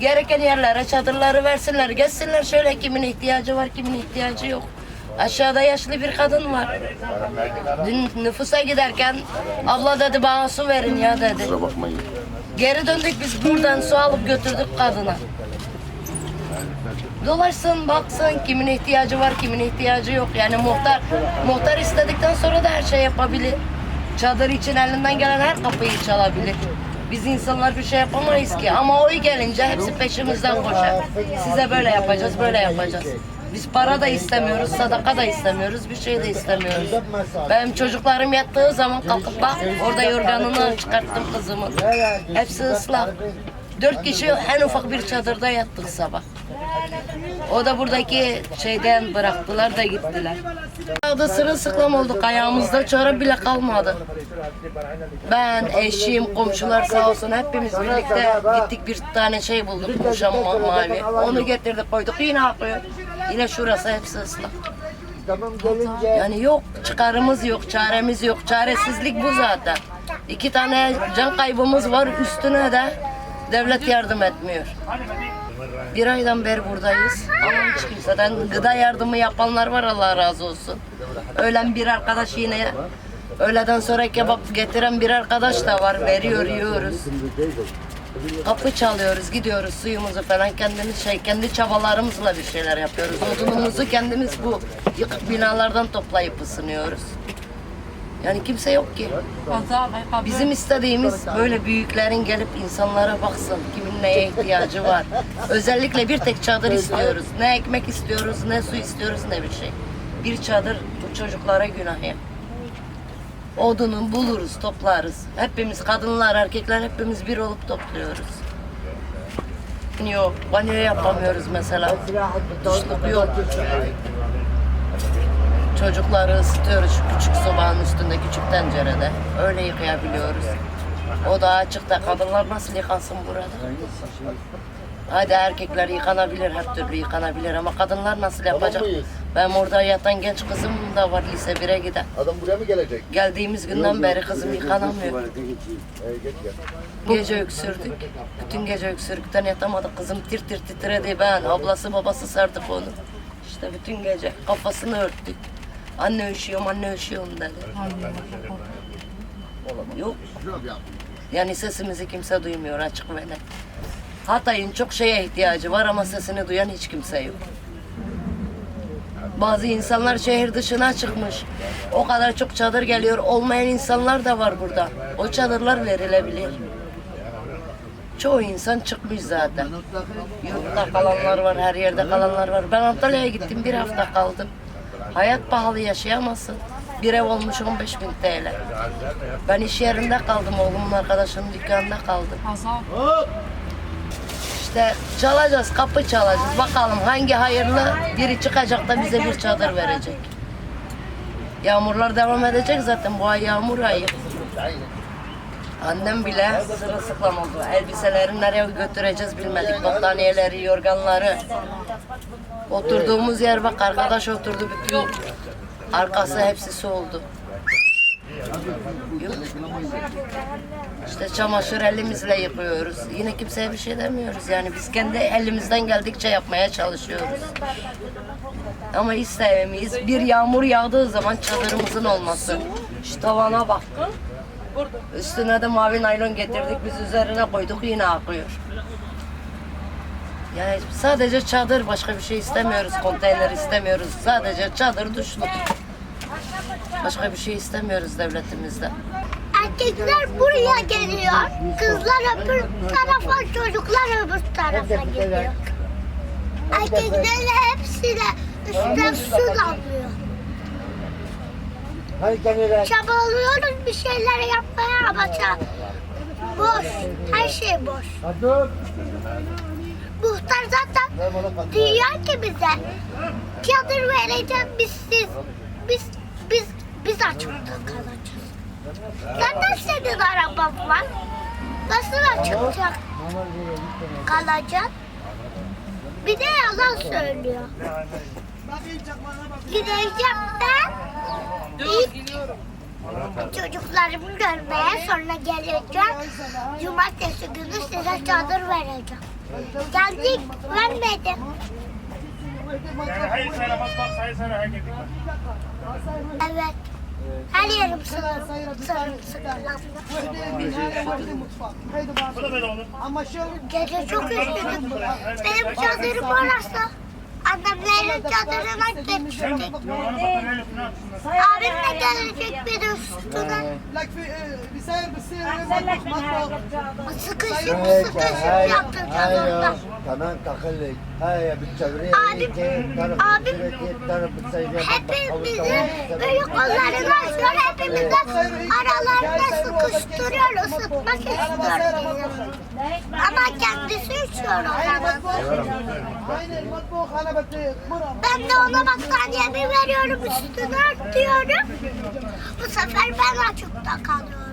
Gereken yerlere çadırları versinler. Geçsinler şöyle kimin ihtiyacı var kimin ihtiyacı yok. Aşağıda yaşlı bir kadın var. Dün nüfusa giderken abla dedi bana su verin ya dedi. Geri döndük biz buradan su alıp götürdük kadına. Dolaşsın baksın kimin ihtiyacı var kimin ihtiyacı yok. Yani muhtar muhtar istedikten sonra da her şey yapabilir. Çadır için elinden gelen her kapıyı çalabilir. Biz insanlar bir şey yapamayız ki ama oy gelince hepsi peşimizden koşar. Size böyle yapacağız böyle yapacağız. Biz para da istemiyoruz, sadaka da istemiyoruz, bir şey de istemiyoruz. Benim çocuklarım yattığı zaman kalkıp bak orada yorganını çıkarttım kızımın. Hepsi ıslak. Dört kişi en ufak bir çadırda yattık sabah. O da buradaki şeyden bıraktılar da gittiler. Yağda sırılsıklam olduk. Ayağımızda çorap bile kalmadı. Ben, eşim, komşular sağ olsun hepimiz birlikte gittik bir tane şey bulduk. Muşam ma- mavi. Onu getirdik koyduk. Yine akıyor. Yine şurası hepsi ıslak. Yani yok çıkarımız yok, çaremiz yok. Çaresizlik bu zaten. İki tane can kaybımız var üstüne de devlet yardım etmiyor. Bir aydan beri buradayız ama hiç kimseden gıda yardımı yapanlar var Allah razı olsun. Öğlen bir arkadaş yine öğleden sonra kebap getiren bir arkadaş da var veriyor yiyoruz. Kapı çalıyoruz, gidiyoruz suyumuzu falan kendimiz şey kendi çabalarımızla bir şeyler yapıyoruz. Odunumuzu kendimiz bu yıkık binalardan toplayıp ısınıyoruz. Yani kimse yok ki. Bizim istediğimiz böyle büyüklerin gelip insanlara baksın kimin neye ihtiyacı var. Özellikle bir tek çadır istiyoruz. Ne ekmek istiyoruz, ne su istiyoruz, ne bir şey. Bir çadır bu çocuklara günah ya. Odunu buluruz, toplarız. Hepimiz kadınlar, erkekler hepimiz bir olup topluyoruz. Yok, banyo yapamıyoruz mesela. Duşluk yok. Çocukları ısıtıyoruz şu küçük sobanın üstünde, küçük tencerede. Öyle yıkayabiliyoruz. O da açıkta. Kadınlar nasıl yıkansın burada? Hadi erkekler yıkanabilir, her türlü yıkanabilir ama kadınlar nasıl yapacak? Ben orada yatan genç kızım da var lise 1'e giden. adam buraya mı gelecek? Geldiğimiz günden beri kızım yıkanamıyor. Ee. Gece öksürdük. Bütün gece öksürükten yatamadık. Kızım tir tir titredi. Ben ablası babası sardık onu. İşte bütün gece kafasını örttük. Anne üşüyorum, anne üşüyorum dedi. Yok. Yani sesimizi kimse duymuyor açık ve. Hatay'ın çok şeye ihtiyacı var ama sesini duyan hiç kimse yok. Bazı insanlar şehir dışına çıkmış. O kadar çok çadır geliyor. Olmayan insanlar da var burada. O çadırlar verilebilir. Çoğu insan çıkmış zaten. Yurtta kalanlar var, her yerde kalanlar var. Ben Antalya'ya gittim, bir hafta kaldım. Hayat pahalı yaşayamazsın. Bir ev olmuş 15 bin TL. Ben iş yerinde kaldım, oğlumun arkadaşının dükkanında kaldım. İşte çalacağız, kapı çalacağız. Bakalım hangi hayırlı biri çıkacak da bize bir çadır verecek. Yağmurlar devam edecek zaten. Bu ay yağmur ayı. Annem bile sırılsıklam oldu. Elbiselerini nereye götüreceğiz bilmedik. Battaniyeleri, yorganları. Oturduğumuz yer bak arkadaş oturdu bütün arkası hepsi su oldu. Yok. İşte çamaşır elimizle yıkıyoruz. Yine kimseye bir şey demiyoruz. Yani biz kendi elimizden geldikçe yapmaya çalışıyoruz. Ama istemeyiz. Bir yağmur yağdığı zaman çadırımızın olması. Şu tavana bak. Üstüne de mavi naylon getirdik. Biz üzerine koyduk yine akıyor. Yani sadece çadır başka bir şey istemiyoruz. Konteyner istemiyoruz. Sadece çadır duşluk. Başka bir şey istemiyoruz devletimizden. Erkekler buraya geliyor. Kızlar öbür tarafa, çocuklar öbür tarafa gidiyor. Erkeklerin hepsi de üstten su damlıyor. Çabalıyoruz bir şeyler yapmaya ama boş. Her şey boş. Dur. Muhtar zaten diyor ki bize çadır vereceğim biz siz biz biz biz açıkta kalacağız. Zaten senin araban var. Nasıl açıkta kalacaksın? Bir de yalan söylüyor. Gideceğim ben ilk Çocuklarımı görmeye sonra geleceğim. Cumartesi günü size çadır vereceğim. Geldik vermedim. Evet. Her yerim sığırım. Gece çok üşüdüm. Benim çadırım orası. Annemlerin çadırına geçtik. Yorganın batarya üstüne atsınlar. Abim de gelecek bir de üstüne. لك في بيسير بصير مطبخ Sıkışıp هيك sıkışıp هاي yaptım çadırda. هاي كمان تخلي هاي بتشاوريها Abim- كيف تعرف abim- بتصير كيف تعرف بتسوي Hepimizin büyük kollarını açıyor. Hepimizin aralarına sıkıştırıyor. ısıtmak istiyor bizi. Ama kendisi üşüyor o zaman. هاي المطبخ انا بدي اخبرها Ben de ona battaniyemi veriyorum üstüne örtüyorum. Bu sefer ben açıkta kalıyorum.